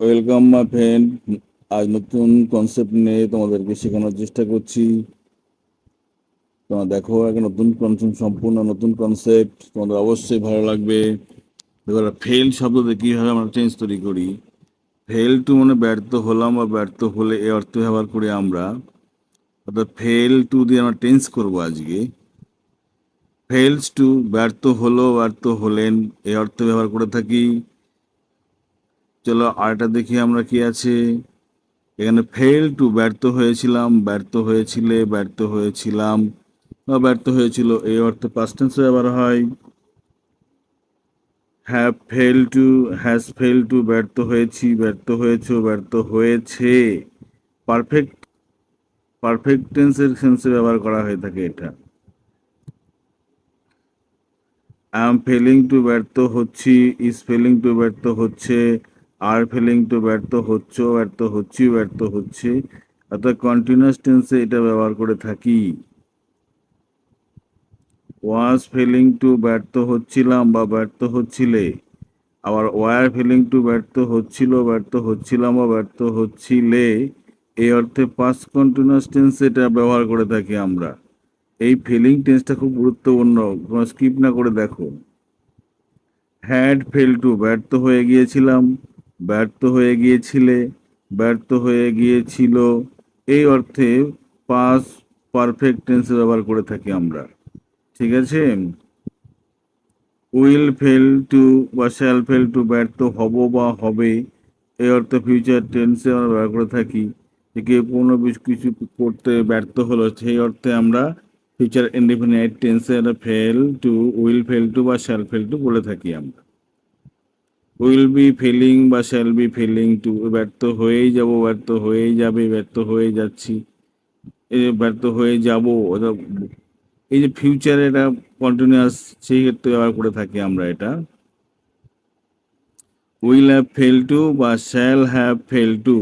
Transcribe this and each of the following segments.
Welcome my friend আজ নতুন concept নিয়ে তোমাদেরকে শেখানোর চেষ্টা করছি। তোমরা দেখো, একটা নতুন কনসেপ্ট সম্পূর্ণ নতুন কনসেপ্ট তোমাদের অবশ্যই ভালো লাগবে। দেখো ফেল শব্দতে কীভাবে আমরা চেঞ্জ তৈরি করি। ফেল টু মানে ব্যর্থ হলাম বা ব্যর্থ হলে এ অর্থ ব্যবহার করি আমরা। অর্থাৎ ফেল টু দিয়ে আমরা টেন্স করব আজকে। ফেলস টু ব্যর্থ হলো, ব্যর্থ হলেন এই অর্থ ব্যবহার করে থাকি। চলো আরেকটা দেখি আমরা কি আছে। এখানে ফেল টু ব্যর্থ হয়েছিলাম, ব্যর্থ হয়েছিলে, ব্যর্থ হয়েছিলাম। বা ব্যর্থ হয়েছিল, এই অর্থে পাস্ট টেন্সে ব্যবহার হয়। Have fail to has fail to ব্যর্থ হয়েছি, ব্যর্থ হয়েছো, ব্যর্থ হয়েছে। পারফেক্ট পারফেক্ট টেন্সের সেন্সে ব্যবহার করা হয়ে থাকে এটা। আই এম ফেলিং টু ব্যর্থ হচ্ছি ইজ ফেলিং টু ব্যর্থ হচ্ছে। আর ফেলিং টু ব্যর্থ হচ্ছ ব্যর্থ হচ্ছি ব্যর্থ হচ্ছে, অর্থাৎ কন্টিনিউয়াস টেন্সে এটা ব্যবহার করে থাকি। ওয়াজ ফেলিং টু ব্যর্থ হচ্ছিলাম বা ব্যর্থ হচ্ছিলে, আবার ওয়ার ফেলিং টু ব্যর্থ হচ্ছিল, ব্যর্থ হচ্ছিলাম বা ব্যর্থ হচ্ছিলে, এই অর্থে পাস কন্টিনিউয়াস টেন্সে এটা ব্যবহার করে থাকি আমরা। এই ফিলিং টেন্সটা খুব গুরুত্বপূর্ণ স্কিপ না করে দেখো। হ্যাড ফেল টু ব্যর্থ হয়ে গিয়েছিলাম ব্যর্থ হয়ে গিয়েছিলে, ব্যর্থ হয়ে গিয়েছিল। এই অর্থে পাস পারফেক্ট টেন্সে ব্যবহার করে থাকি আমরা। ঠিক আছে? উইল ফেল টু বা শ্যাল ফেল টু ব্যর্থ হব বা হবে, এই অর্থে ফিউচার টেন্সে আমরা ব্যবহার করে থাকি। যে কেউ কোনো কিছু করতে ব্যর্থ হলো, সেই অর্থে আমরা ফিউচার ইনডিফিনাইট টেন্সে fail to will fail to বা শ্যাল ফেল টু বলে থাকি আমরা। উইল বি ফেলিং বা শ্যাল বি ফেলিং টু ব্যর্থ হয়েই যাব, ব্যর্থ হয়েই যাবে, ব্যর্থ হয়ে যাচ্ছি। ব্যর্থ হয়ে যাব এই যে ফিউচার এটা কন্টিনিউয়াস সেই ক্ষেত্রে ব্যবহার করে থাকি আমরা এটা। উইল হ্যাভ ফেল টু বা শ্যাল হ্যাভ ফেল টু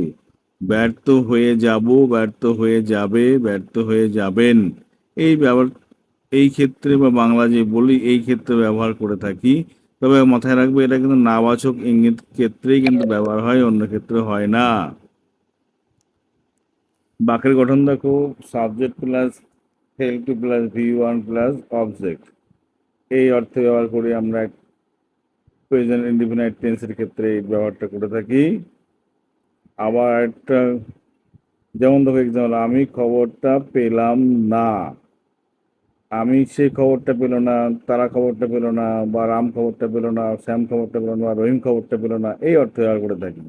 ব্যর্থ হয়ে যাব, ব্যর্থ হয়ে যাবে, ব্যর্থ হয়ে যাবেন। এই ব্যবহার এই ক্ষেত্রে বা বাংলা যে বলি, এই ক্ষেত্রে ব্যবহার করে থাকি। তবে মাথায় রাখবে, এটা কিন্তু নাবাচক ইঙ্গিত ক্ষেত্রেই কিন্তু ব্যবহার হয়, অন্য ক্ষেত্রে হয় না। বাকের গঠন দেখো subject plus fail to plus V one plus object এই অর্থে ব্যবহার করে আমরা প্রেজেন্ট ইন্ডিপেন্ডেন্ট টেন্সের ক্ষেত্রে এই ব্যবহারটা করে থাকি। আবার একটা, যেমন দেখো এক্সাম্পল আমি খবরটা পেলাম না। আমি সেই খবরটা পেল না, তারা খবরটা পেল না, বা রাম খবরটা পেল না, শ্যাম খবরটা পেল না রহিম খবরটা পেল না, এই অর্থ ব্যবহার করে থাকি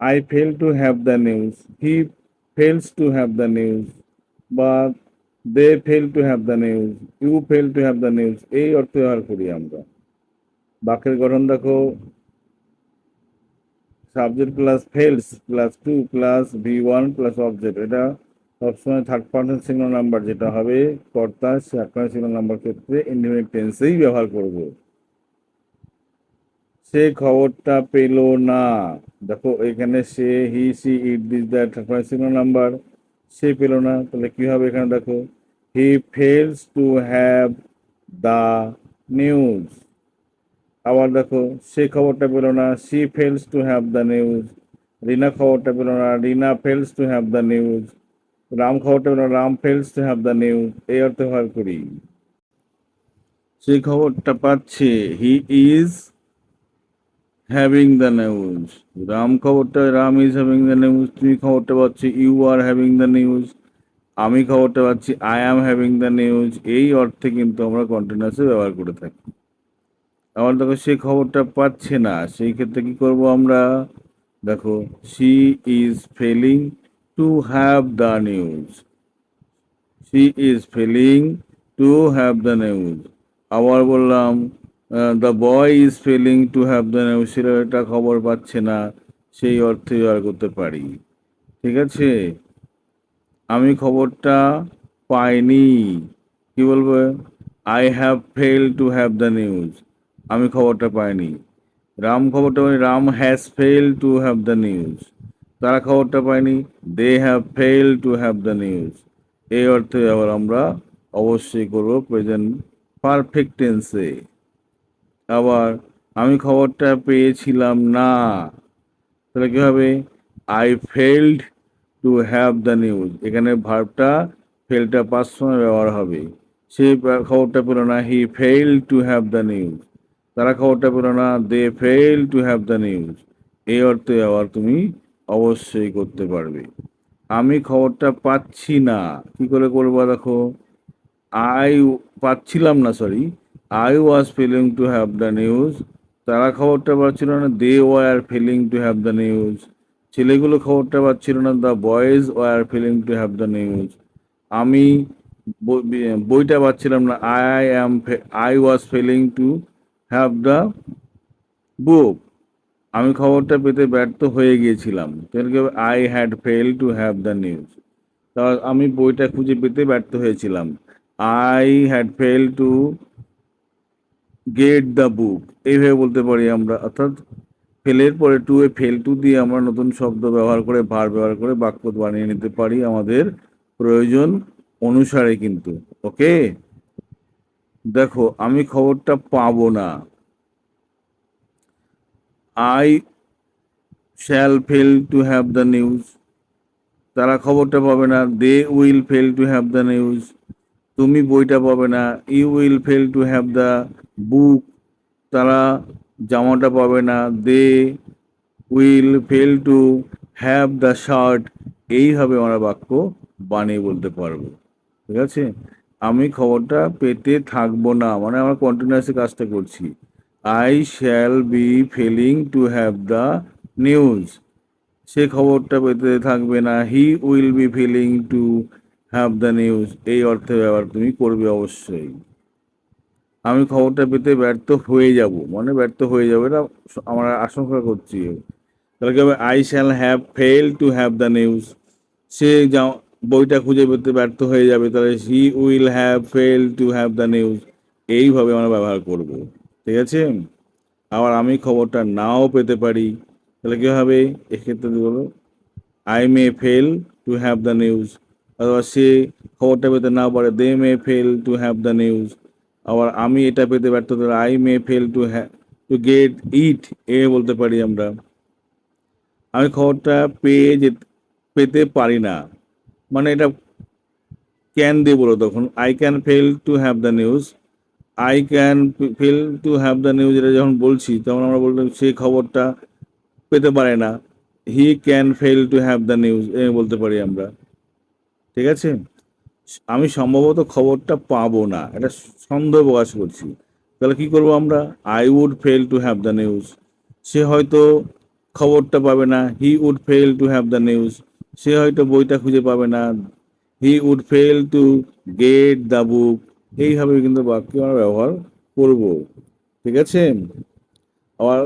I fail to have the news he fails to have the news বা they fail to have the news you fail to have the news এই অর্থ ব্যবহার করি আমরা। বাক্যের গঠন দেখো। Subject plus fails plus to plus V one plus object এটা সবসময় থার্ড পার্সন সিঙ্গল নাম্বার যেটা হবে, কর্তা পার্সন সিঙ্গল নাম্বার ক্ষেত্রে ইন্ডিপেন্ডেন্ট টেন্সেই ব্যবহার করব। সে খবরটা পেল না। দেখো, এখানে সে, he, she, it, this, that third person single number সে পেল না। তাহলে কি হবে এখানে দেখো, he fails to have the news. আবার দেখো, সে খবরটা পেল না, she fails to have the news. Rina খবরটা পেল না, Rina fails to have the news. Ram খবরটা Ram fails to have the news এই অর্থে ব্যবহার করি। সেই খবরটা পাচ্ছে। He is having the news Ram খবরটা, Ram is having the news তুমি খবরটা পাচ্ছি you are having the news আমি খবরটা পাচ্ছি I am having the news এই অর্থে কিন্তু আমরা কন্টিনিউসে ব্যবহার করে থাকি। আবার দেখো, সে খবরটা পাচ্ছে না। সেই ক্ষেত্রে কি করব আমরা? দেখো she is failing to have the news she is failing to have the news আবার বললাম the boy is failing to have the news ছেলেটা খবর পাচ্ছে না, সেই অর্থে ব্যবহার করতে পারি। ঠিক আছে? আমি খবরটা পাইনি। কি বলব? I have fail to have the news আমি খবরটা পাইনি। রাম খবরটা পাইনি Ram has fail to have the news তারা খবরটা পায়নি। They have fail to have the news এই অর্থে আবার আমরা অবশ্যই করব প্রেজেন্ট পারফেক্ট টেন্সে আবার আমি খবরটা পেয়েছিলাম না। তাহলে কী হবে? I failed to have the news এখানে ভার্বটা ফেলটা পাঁচ সময় ব্যবহার হবে। সে খবরটা পেল না he fail to have the news তারা খবরটা পেল না they fail to have the news এই অর্থে আবার তুমি অবশ্যই করতে পারবে। আমি খবরটা পাচ্ছি না। কি করে করব দেখো? আই পাচ্ছিলাম না sorry I was feeling to have the news তারা খবরটা পাচ্ছিল না। They were feeling to have the news ছেলেগুলো খবরটা পাচ্ছিল না। The boys were feeling to have the news আমি বই- বইটা পাচ্ছিলাম না। I I am I was feeling to have the book আমি খবরটা পেতে ব্যর্থ হয়ে গিয়েছিলাম। I had fail to have the news তা আমি বইটা খুঁজে পেতে ব্যর্থ হয়েছিলাম। I had fail to get the book এইভাবে বলতে পারি আমরা। অর্থাৎ ফেলের পরে টু এ ফেল টু দিয়ে আমরা নতুন শব্দ ব্যবহার করে ভার ব্যবহার করে বাক্য বানিয়ে নিতে পারি আমাদের প্রয়োজন অনুসারে কিন্তু। ওকে দেখো, আমি খবরটা পাবো না। I shall fail to have the news তারা খবরটা পাবে না they will fail to have the news তুমি বইটা পাবে না you will fail to have the book তারা জামাটা পাবে না they will fail to have the shirt এইভাবে আমরা বাক্য বানিয়ে বলতে পারব। ঠিক আছে? আমি খবরটা পেতে থাকব না মানে আমরা কন্টিনিউয়াসলি কাজটা করছি। I shall be failing to have the news সে খবরটা পেতে থাকবে না। He will be feeling to have the news এই অর্থে ব্যবহার তুমি করবে অবশ্যই। আমি খবরটা পেতে ব্যর্থ হয়ে যাব। মানে ব্যর্থ হয়ে যাবে এটা আমরা আশঙ্কা করছি। তাহলে কি হবে? I shall have fail to have the news সে যা বইটা খুঁজে পেতে ব্যর্থ হয়ে যাবে। তাহলে he will have fail to have the news এইভাবে আমরা ব্যবহার করব। ঠিক আছে? আবার আমি খবরটা নাও পেতে পারি। তাহলে কী হবে? এক্ষেত্রে বলো I may fail to have the news অথবা সে খবরটা পেতে না পারে they may fail to have the news আবার আমি এটা পেতে ব্যর্থ, তাহলে I may fail to have to get it এ বলতে পারি আমরা। আমি খবরটা পেয়ে যে, পেতে পারি না। মানে এটা ক্যান দিয়ে বলো তখন I can fail to have the news I can fail to have the news এটা যখন বলছি, তখন আমরা বললাম সেই খবরটা পেতে পারে না। He can fail to have the news বলতে পারি আমরা। ঠিক আছে? আমি সম্ভবত খবরটা পাবো না। এটা সন্দেহ প্রকাশ করছি। তাহলে কি করব আমরা? I would fail to have the news সে হয়তো খবরটা পাবে না। He would fail to have the news সে হয়তো বইটা খুঁজে পাবে না। He would fail to get the book এইভাবে কিন্তু বাক্য আমরা ব্যবহার করব, ঠিক আছে? আবার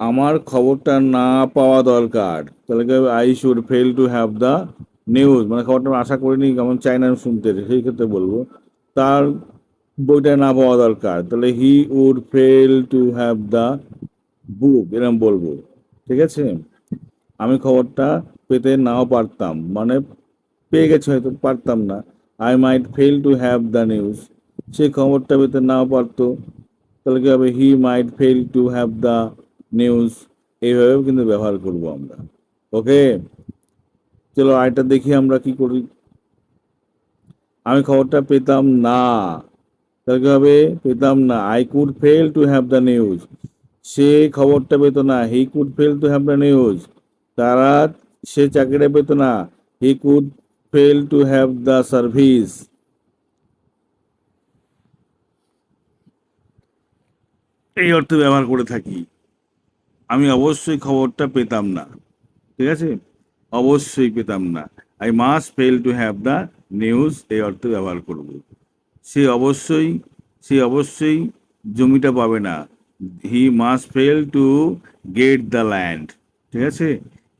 আমার খবরটা না পাওয়া দরকার, তাহলে I should fail to have the news মানে খবরটা আমি আশা করিনি কেমন চাই না শুনতে সেই ক্ষেত্রে বলব, তার বইটা না পাওয়া দরকার, তাহলে he would fail to have the book এরকম বলব, ঠিক আছে? আমি খবরটা পেতে নাও পারতাম মানে পেয়ে গেছে হয়তো, পারতাম না। I might fail to have the news সে খবরটা পেতে নাও পারতো। তাহলে কি হবে? He might fail to have the news এইভাবেও কিন্তু ব্যবহার করব আমরা। ওকে চলো আরেকটা দেখি আমরা কি করি। আমি খবরটা পেতাম না। তাহলে কি হবে? পেতাম না। I could fail to have the news সে খবরটা পেত না। He could fail to have the news তারা সে চাকরিটা পেত না। He could fail to have the service এই অর্থে ব্যবহার করে থাকি। আমি অবশ্যই খবরটা পেতাম না। ঠিক আছে? অবশ্যই পেতাম না। I must fail to have the news এই অর্থে ব্যবহার করব। সে অবশ্যই সে অবশ্যই জমিটা পাবে না। He must fail to get the land ঠিক আছে?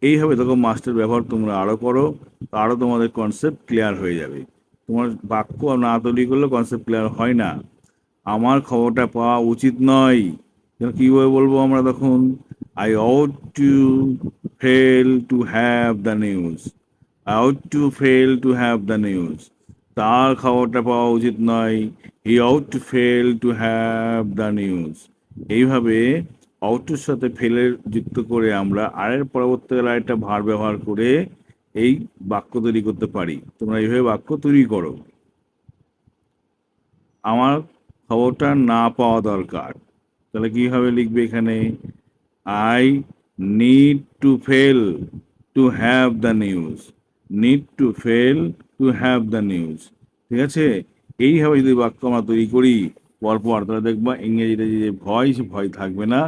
এইভাবে তখন মাস্টার ব্যবহার তোমরা আরও করো আরও তোমাদের কনসেপ্ট ক্লিয়ার হয়ে যাবে। তোমার বাক্য না তৈরি করলে কনসেপ্ট ক্লিয়ার হয় না। আমার খবরটা পাওয়া উচিত নয়। কীভাবে বলব আমরা তখন? I ought to fail to have the news I ought to fail to have the news তার খবরটা পাওয়া উচিত নয়। He ought to fail to have the news এইভাবে অউটুর সাথে ফেলের যুক্ত করে আমরা আরের পরবর্তীকালে আরেকটা ভার ব্যবহার করে এই বাক্য তৈরি করতে পারি। তোমরা এইভাবে বাক্য তৈরি করো। আমার খবরটা না পাওয়া দরকার। তাহলে কীভাবে লিখবে এখানে? I need to fail to have the news need to fail to have the news ঠিক আছে? এইভাবে যদি বাক্য আমরা তৈরি করি, পরপর তাহলে দেখবা ইংরেজিতে যে ভয় সে ভয় থাকবে না।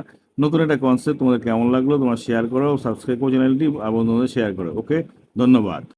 নতুন একটা কনসেপ্ট তোমাদের কেমন লাগল, তোমার শেয়ার করো সাবস্ক্রাইব করো চ্যানেলটি আর বন্ধুদের শেয়ার করো ওকে ধন্যবাদ।